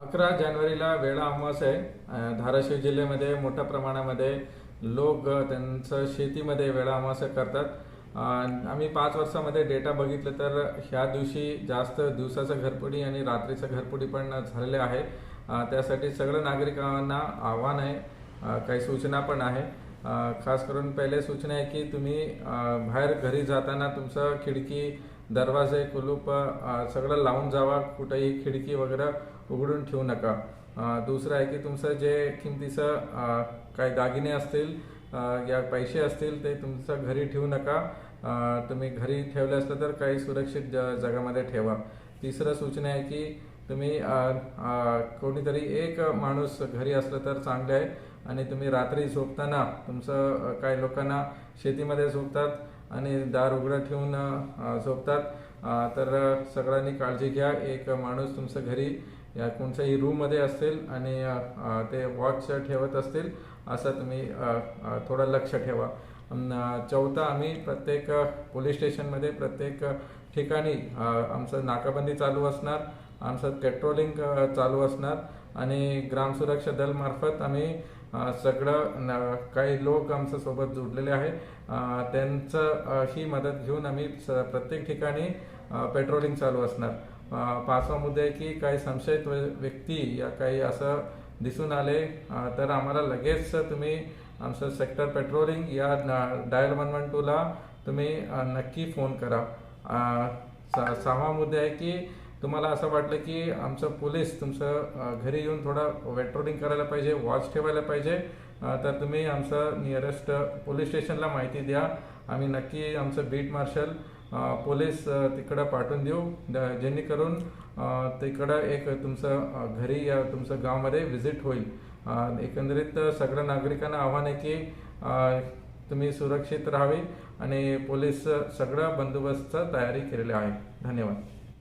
अकरा जानेवारीला वेळा अमावास आहे. धाराशिव जिल्ह्यामध्ये मोठ्या प्रमाणामध्ये लोक त्यांचं शेतीमध्ये वेळा अमावास्या करतात. आम्ही पाच वर्षामध्ये डेटा बघितलं तर ह्या दिवशी जास्त दिवसाचं घरपुडी आणि रात्रीचं घरपुडी पण झालेले आहे. त्यासाठी सगळ्या नागरिकांना आव्हान आहे. काही सूचना पण आहे. खास करून पहिले सूचना आहे की तुम्ही बाहेर घरी जाताना तुमचं खिडकी दरवाजे कुलूप सगळं लावून जावा. कुठेही खिडकी वगैरे उघडून ठेवू नका. दुसरं आहे की तुमचं जे किमतीचं काही दागिने असतील या पैसे असतील ते तुमचं घरी ठेवू नका. तुम्ही घरी ठेवले असलं तर काही सुरक्षित ज जगामध्ये ठेवा. तिसरं सूचना आहे की तुम्ही कोणीतरी एक माणूस घरी असलं तर चांगलं आहे. आणि तुम्ही रात्री झोपताना तुमचं काही लोकांना शेतीमध्ये झोपतात. आणि दार उघडं ठेवून झोपतात. तर सगळ्यांनी काळजी घ्या. एक माणूस तुमचं घरी या कोणत्याही रूममध्ये असतील आणि ते वॉच ठेवत असतील असं तुम्ही थोडं लक्ष ठेवा. चौथा आम्ही प्रत्येक पोलीस स्टेशनमध्ये प्रत्येक ठिकाणी आमचं नाकाबंदी चालू असणार आमचं पेट्रोलिंग चालू असणार. आणि ग्रामसुरक्षा दलमार्फत आम्ही सगळं न- काही लोक आमच्यासोबत जुडलेले आहे त्यांचं ही मदत घेऊन आम्ही स- प्रत्येक ठिकाणी पेट्रोलिंग चालू असणार. पाचवा मुद्दे आहे की काही संशयित व्यक्ती या काही असं दिसून आले तर आम्हाला लगेच तुम्ही आमचं सेक्टर पेट्रोलिंग या डायल वन वन टूला तुम्ही नक्की फोन करा. सहावा मुद्दा आहे की तुम्हाला असं वाटलं की आमचं पोलीस तुमचं घरी येऊन थोडा वेट्रोलिंग करायला पाहिजे वॉच ठेवायला पाहिजे. तर तुम्ही आमचं नियरेस्ट पोलीस स्टेशनला माहिती द्या. आम्ही नक्की आमचं बीट मार्शल पोलीस तिकडं पाठवून देऊ. जेणेकरून तिकडं एक तुमचं घरी या तुमचं गावामध्ये व्हिजिट होईल. एकंदरीत सगळ्या नागरिकांना आव्हान आहे की तुम्ही सुरक्षित राहावे आणि पोलीस सगळं बंदोबस्त तयारी केलेली आहे. धन्यवाद.